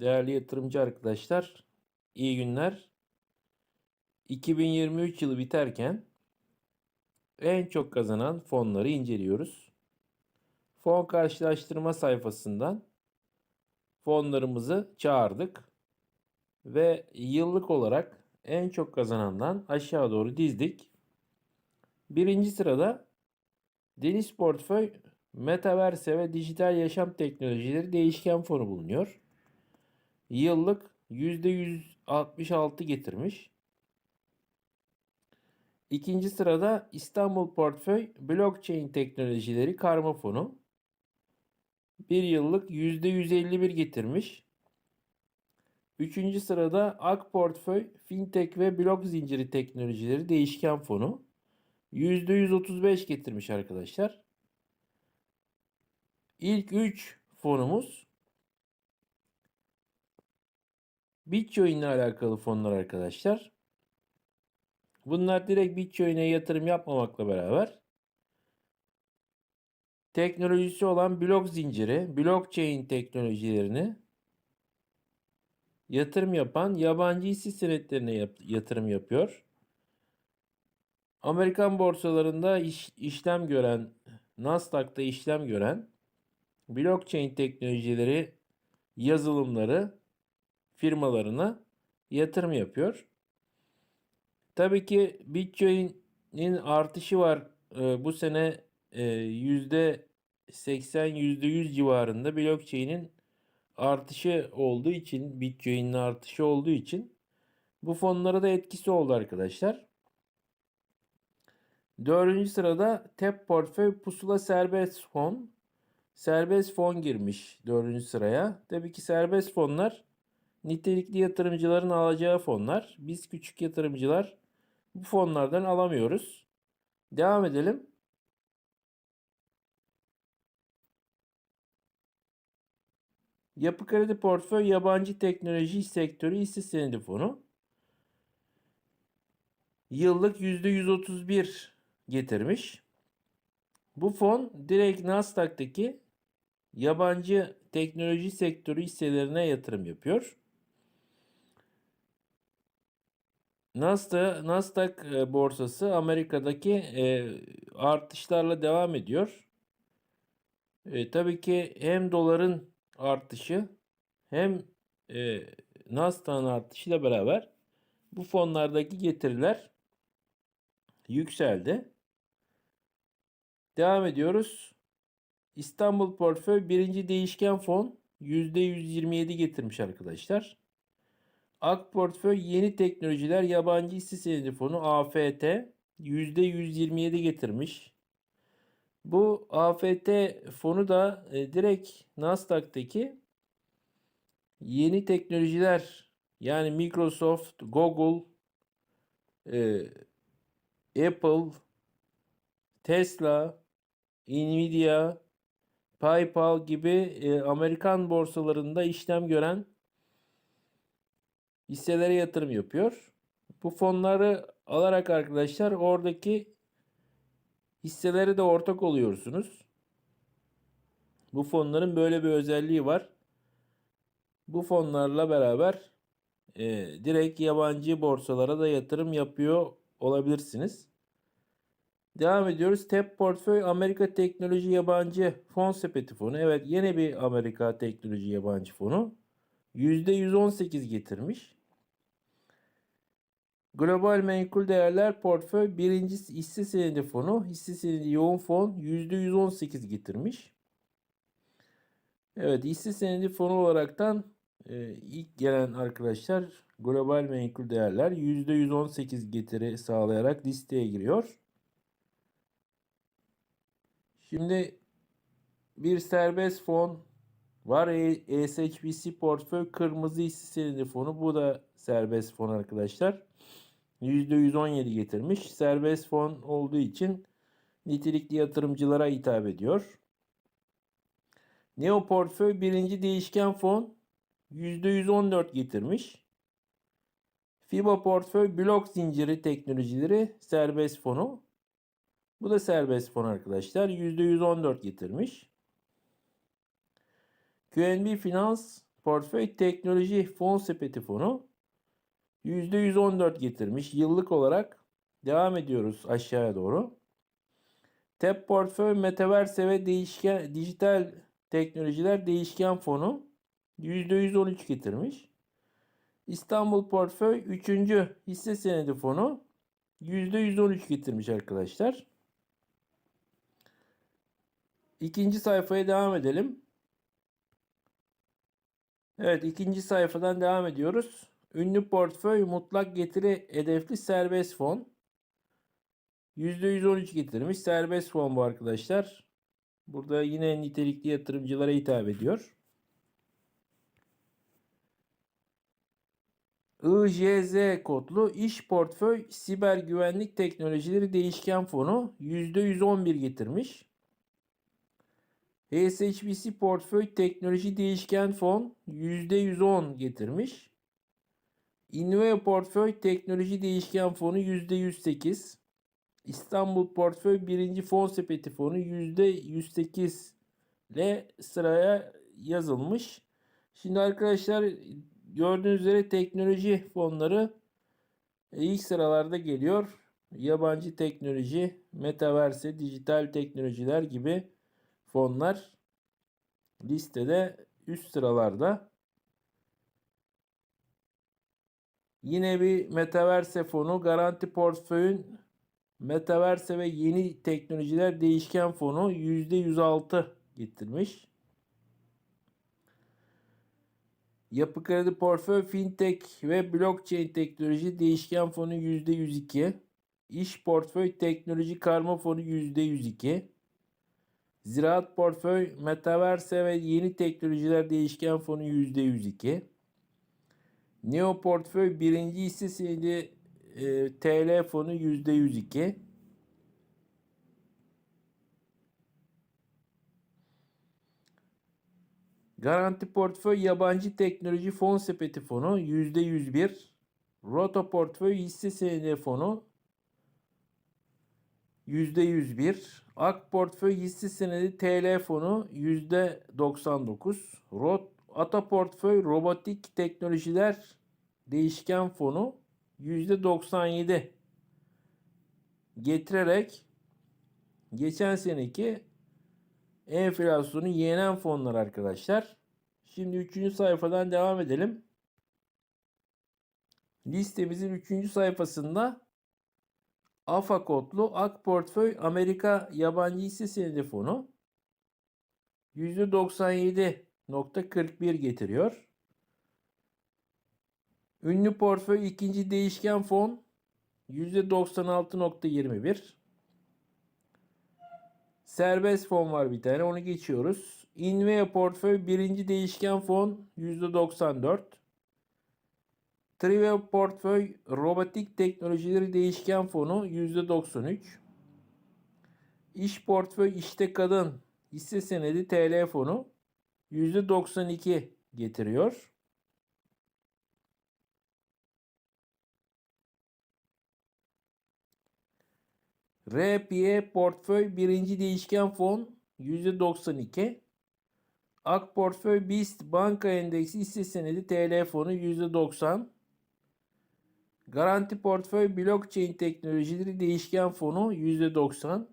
Değerli yatırımcı arkadaşlar, iyi günler. 2023 yılı biterken en çok kazanan fonları inceliyoruz. Fon karşılaştırma sayfasından fonlarımızı çağırdık ve yıllık olarak en çok kazanandan aşağı doğru dizdik. Birinci sırada Deniz Portföy Metaverse ve Dijital Yaşam Teknolojileri Değişken Fonu bulunuyor. Yıllık %166 getirmiş. İkinci sırada İstanbul Portföy Blockchain Teknolojileri Karma Fonu. Bir yıllık %151 getirmiş. Üçüncü sırada Ak Portföy Fintech ve Blok Zinciri Teknolojileri Değişken Fonu. %135 getirmiş arkadaşlar. İlk 3 fonumuz Bitcoin ile alakalı fonlar arkadaşlar. Bunlar direkt Bitcoin'e yatırım yapmamakla beraber teknolojisi olan blok zinciri, blockchain teknolojilerini yatırım yapan yabancı hisse senetlerine yap- yatırım yapıyor. Amerikan borsalarında iş- işlem gören, Nasdaq'ta işlem gören blockchain teknolojileri yazılımları firmalarına yatırım yapıyor. Tabii ki Bitcoin'in artışı var. Ee, bu sene e, %80 %100 civarında blockchain'in artışı olduğu için Bitcoin'in artışı olduğu için bu fonlara da etkisi oldu arkadaşlar. Dördüncü sırada TEP Portföy Pusula Serbest Fon. Serbest fon girmiş dördüncü sıraya. Tabii ki serbest fonlar nitelikli yatırımcıların alacağı fonlar. Biz küçük yatırımcılar bu fonlardan alamıyoruz. Devam edelim. Yapı Kredi Portföy Yabancı Teknoloji Sektörü Hisse Senedi Fonu. Yıllık %131 getirmiş. Bu fon direkt Nasdaq'taki yabancı teknoloji sektörü hisselerine yatırım yapıyor. Nasdaq, Nasdaq e, borsası Amerika'daki e, artışlarla devam ediyor. E, tabii ki hem doların artışı hem e, Nasdaq'ın artışıyla beraber bu fonlardaki getiriler yükseldi. Devam ediyoruz. İstanbul Portföy birinci değişken fon %127 getirmiş arkadaşlar. Ak Portföy Yeni Teknolojiler Yabancı Hisse Senedi Fonu AFT %127 getirmiş. Bu AFT fonu da e, direkt Nasdaq'taki yeni teknolojiler yani Microsoft, Google, e, Apple, Tesla, Nvidia, PayPal gibi e, Amerikan borsalarında işlem gören hisselere yatırım yapıyor. Bu fonları alarak arkadaşlar oradaki hisselere de ortak oluyorsunuz. Bu fonların böyle bir özelliği var. Bu fonlarla beraber e, direkt yabancı borsalara da yatırım yapıyor olabilirsiniz. Devam ediyoruz. TEP Portföy Amerika Teknoloji Yabancı Fon Sepeti Fonu. Evet yine bir Amerika Teknoloji Yabancı Fonu. %118 getirmiş. Global Menkul Değerler Portföy birinci hisse senedi fonu. Hisse senedi yoğun fon %118 getirmiş. Evet hisse senedi fonu olaraktan e, ilk gelen arkadaşlar Global Menkul Değerler %118 getiri sağlayarak listeye giriyor. Şimdi bir serbest fon var. E- SHBC portföy kırmızı hisse senedi fonu. Bu da serbest fon arkadaşlar. %117 getirmiş. Serbest fon olduğu için nitelikli yatırımcılara hitap ediyor. Neo portföy birinci değişken fon %114 getirmiş. FIBA portföy blok zinciri teknolojileri serbest fonu. Bu da serbest fon arkadaşlar. %114 getirmiş. QNB Finans portföy teknoloji fon sepeti fonu %114 getirmiş. Yıllık olarak devam ediyoruz aşağıya doğru. TEP portföy metaverse ve değişken dijital teknolojiler değişken fonu %113 getirmiş. İstanbul portföy 3. hisse senedi fonu %113 getirmiş arkadaşlar. İkinci sayfaya devam edelim. Evet ikinci sayfadan devam ediyoruz. Ünlü portföy mutlak getiri hedefli serbest fon. %113 getirmiş. Serbest fon bu arkadaşlar. Burada yine nitelikli yatırımcılara hitap ediyor. IJZ kodlu iş portföy siber güvenlik teknolojileri değişken fonu %111 getirmiş. HSBC portföy teknoloji değişken fon %110 getirmiş. Inveo portföy teknoloji değişken fonu %108. İstanbul portföy birinci fon sepeti fonu %108 ile sıraya yazılmış. Şimdi arkadaşlar gördüğünüz üzere teknoloji fonları ilk sıralarda geliyor. Yabancı teknoloji, metaverse, dijital teknolojiler gibi fonlar listede üst sıralarda. Yine bir metaverse fonu garanti portföyün metaverse ve yeni teknolojiler değişken fonu %106 getirmiş. Yapı Kredi Portföy Fintech ve Blockchain Teknoloji Değişken Fonu %102. İş Portföy Teknoloji Karma Fonu %102. Ziraat Portföy Metaverse ve Yeni Teknolojiler Değişken Fonu %102. Neo Portföy birinci hisse senedi e, TL fonu %102. Garanti portföy yabancı teknoloji fon sepeti fonu %101. Roto portföy hisse senedi fonu %101. Ak portföy hisse senedi TL fonu %99. Rot Ata portföy robotik teknolojiler değişken fonu %97 getirerek geçen seneki enflasyonu yenen fonlar arkadaşlar. Şimdi 3. sayfadan devam edelim. Listemizin 3. sayfasında AFA kodlu AK Portföy Amerika Yabancı Hisse Senedi Fonu %97.41 getiriyor. Ünlü portföy ikinci değişken fon %96.21. Serbest fon var bir tane onu geçiyoruz. Invea portföy birinci değişken fon %94. Trivia portföy robotik teknolojileri değişken fonu %93. İş portföy işte kadın hisse senedi TL fonu %92 getiriyor. RPE portföy birinci değişken fon %92. Ak portföy BIST banka endeksi hisse senedi TL fonu %90. Garanti portföy blockchain teknolojileri değişken fonu %90.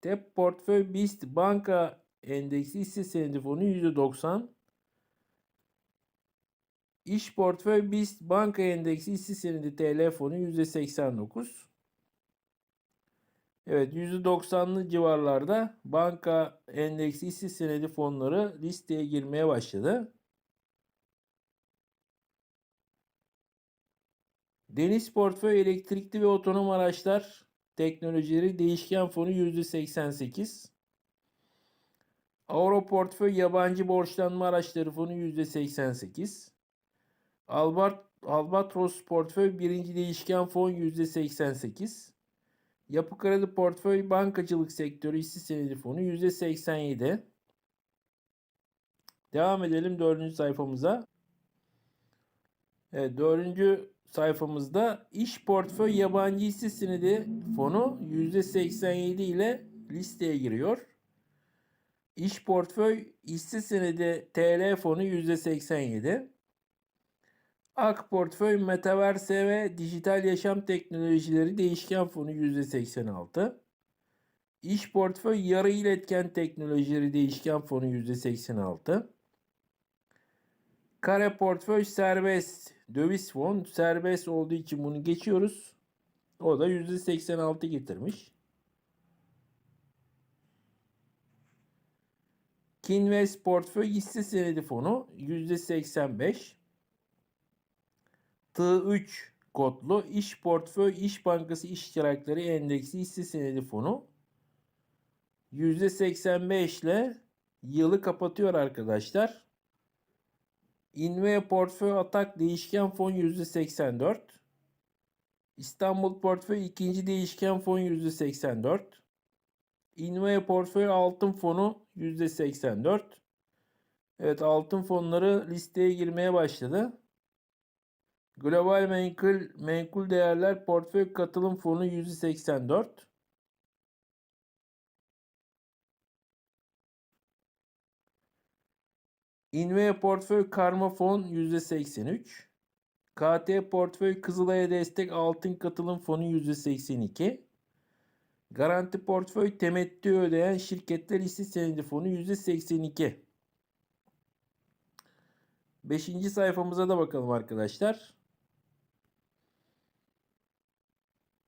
TEP portföy BIST banka endeksi hisse senedi fonu %90. İş portföy BIST banka endeksi hisse senedi TL fonu %89. Evet %90'lı civarlarda banka endeksi hisse senedi fonları listeye girmeye başladı. Deniz portföy elektrikli ve otonom araçlar teknolojileri değişken fonu %88. Avro portföy yabancı borçlanma araçları fonu %88. Albert, Albatros portföy birinci değişken fon %88. Yapı Kredi Portföy Bankacılık Sektörü hisse senedi fonu %87. Devam edelim dördüncü sayfamıza. Evet, dördüncü sayfamızda iş portföy yabancı hisse senedi fonu %87 ile listeye giriyor. İş portföy hisse senedi TL fonu %87. Ak portföy metaverse ve dijital yaşam teknolojileri değişken fonu %86. İş portföy yarı iletken teknolojileri değişken fonu %86. Kare portföy serbest döviz fon serbest olduğu için bunu geçiyoruz. O da %86 getirmiş. Kinvest portföy hisse senedi fonu %85. T3 kodlu İş Portföy İş Bankası İştirakları Endeksi hisse senedi fonu %85 ile yılı kapatıyor arkadaşlar. Inve Portföy Atak Değişken Fon %84. İstanbul Portföy ikinci Değişken Fon %84. Inve Portföy Altın Fonu %84. Evet altın fonları listeye girmeye başladı. Global Menkul, Menkul Değerler Portföy Katılım Fonu %84. Inve Portföy Karma Fon %83. KT Portföy Kızılay'a Destek Altın Katılım Fonu %82. Garanti Portföy Temettü Ödeyen Şirketler Hisse Senedi Fonu %82. Beşinci sayfamıza da bakalım arkadaşlar.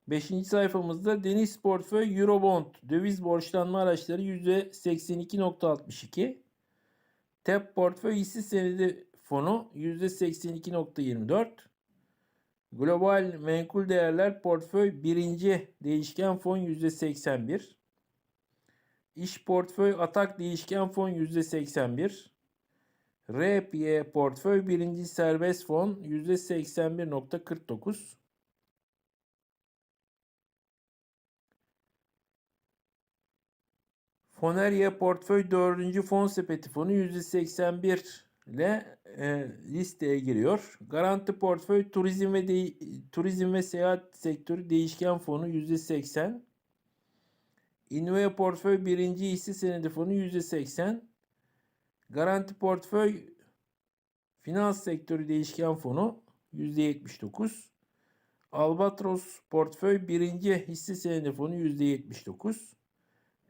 Beşinci sayfamızda Deniz Portföy Eurobond döviz borçlanma araçları %82.62. TEP Portföy hisse senedi fonu %82.24. Global Menkul Değerler Portföy birinci değişken fon %81. İş Portföy Atak değişken fon %81. RPY Portföy birinci serbest fon %81.49. Fonerya Portföy 4. fon sepeti fonu %81 ile e, listeye giriyor. Garanti Portföy Turizm ve de, Turizm ve Seyahat Sektörü Değişken Fonu %80. Invea Portföy 1. hisse senedi fonu %80. Garanti Portföy Finans Sektörü Değişken Fonu %79. Albatros Portföy 1. hisse senedi fonu %79.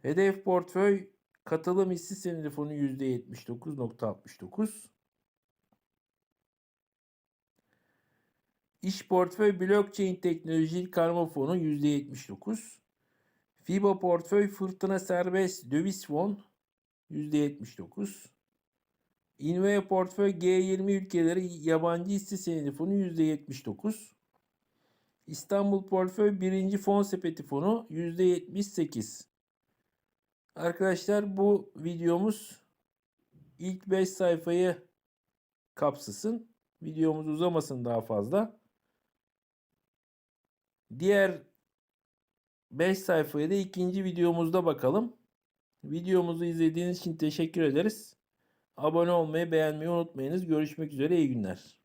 Hedef portföy katılım hisse senedi fonu %79.69. İş portföy blockchain teknoloji karma fonu %79. FIBA portföy fırtına serbest döviz fon %79. Invea portföy G20 ülkeleri yabancı hisse senedi fonu %79. İstanbul portföy birinci fon sepeti fonu %78. Arkadaşlar bu videomuz ilk 5 sayfayı kapsasın. Videomuz uzamasın daha fazla. Diğer 5 sayfaya da ikinci videomuzda bakalım. Videomuzu izlediğiniz için teşekkür ederiz. Abone olmayı, beğenmeyi unutmayınız. Görüşmek üzere, iyi günler.